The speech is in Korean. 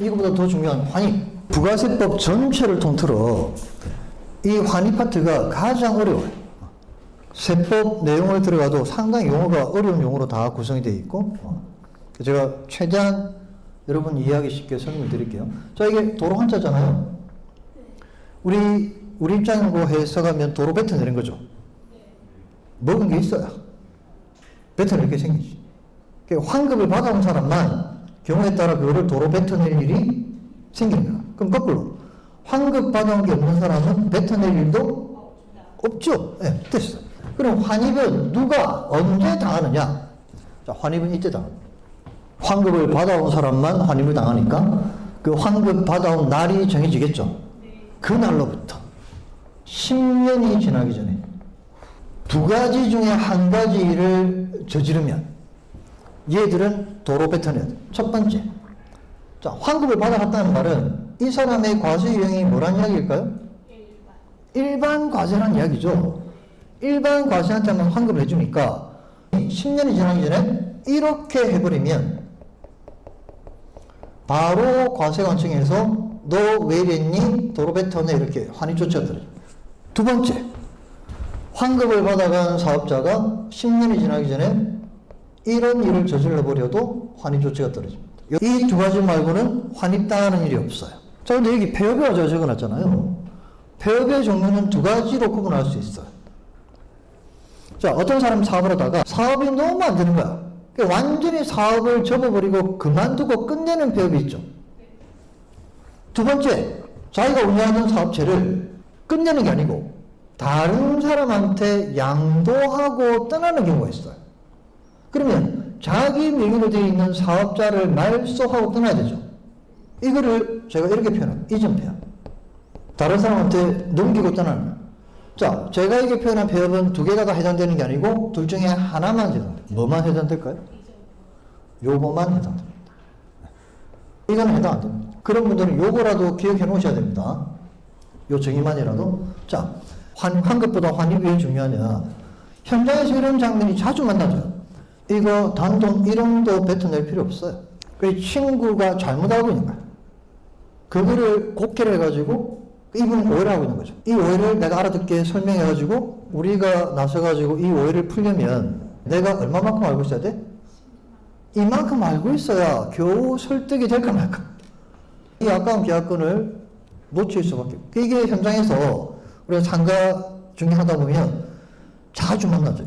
이거보다 더 중요한 환입. 부가세법 전체를 통틀어 이 환입 파트가 가장 어려워요. 세법 내용을 들어가도 상당히 용어가 어려운 용어로 다 구성이 되어 있고 어. 제가 최대한 여러분 이해하기 쉽게 설명을 드릴게요. 자 이게 도로 한자잖아요. 우리 우리 입장으로 해석하면 도로 뱉어내는 거죠. 먹은 게 있어야 뱉어낼 이렇게 생기지. 그러니까 환급을 받아온 사람만 경우에 따라 그거를 도로 뱉어낼 일이 거야. 그럼 거꾸로 환급 받아온 게 없는 사람은 뱉어낼 일도 없죠. 예, 됐어. 그럼 환입은 누가 언제 당하느냐? 자, 환입은 이때 당합니다. 환급을 받아온 사람만 환입을 당하니까 그 환급 받아온 날이 정해지겠죠. 그 날로부터 10년이 지나기 전에 두 가지 중에 한 가지 일을 저지르면 얘들은 도로 돼. 첫 번째. 자, 환급을 받아갔다는 말은 이 사람의 과세 유형이 뭐란 이야기일까요? 일반 과세란 이야기죠. 일반 과세한테만 환급을 해주니까 10년이 지나기 전에 이렇게 해버리면 바로 과세관청에서 너 왜 이랬니? 도로 뱉어내 이렇게 환입 조치가 들어요. 두 번째, 환급을 받아간 사업자가 10년이 지나기 전에 이런 일을 저질러 버려도 환입 조치가 떨어집니다. 이 두 가지 말고는 환입당하는 일이 없어요. 자, 근데 여기 폐업이라고 제가 적어놨잖아요. 폐업의 종류는 두 가지로 구분할 수 있어요. 자, 어떤 사람 사업을 하다가 사업이 너무 안 되는 거야. 그러니까 완전히 사업을 접어버리고 그만두고 끝내는 폐업이 있죠. 두 번째, 자기가 운영하던 사업체를 끝내는 게 아니고 다른 사람한테 양도하고 떠나는 경우가 있어요. 그러면 자기 명의로 되어 있는 사업자를 말소하고 떠나야 되죠. 이거를 제가 이렇게 표현합니다. 이전 폐업. 다른 사람한테 넘기고 떠나는. 자, 제가 이게 표현한 폐업은 두 개가 다 해당되는 게 아니고 둘 중에 하나만 해당돼요. 뭐만 해당될까요? 요거만 해당됩니다. 이건 해당 안 됩니다. 그런 분들은 요거라도 기억해 놓으셔야 됩니다. 요 정의만이라도. 자, 환, 환급보다 환입이 왜 중요하냐. 현장에서 이런 장면이 자주 만나죠. 이거 단돈 1원도 뱉어낼 필요 없어요. 그 친구가 잘못하고 있는 거야. 그거를 곡해를 해가지고 이분은 오해를 하고 있는 거죠. 이 오해를 내가 알아듣게 설명해가지고 우리가 나서가지고 이 오해를 풀려면 내가 얼마만큼 알고 있어야 돼? 이만큼 알고 있어야 겨우 설득이 될까 말까. 이 아까운 계약권을 놓칠 수밖에. 없 이게 현장에서 우리가 상가 중에 하다 보면 자주 만나죠.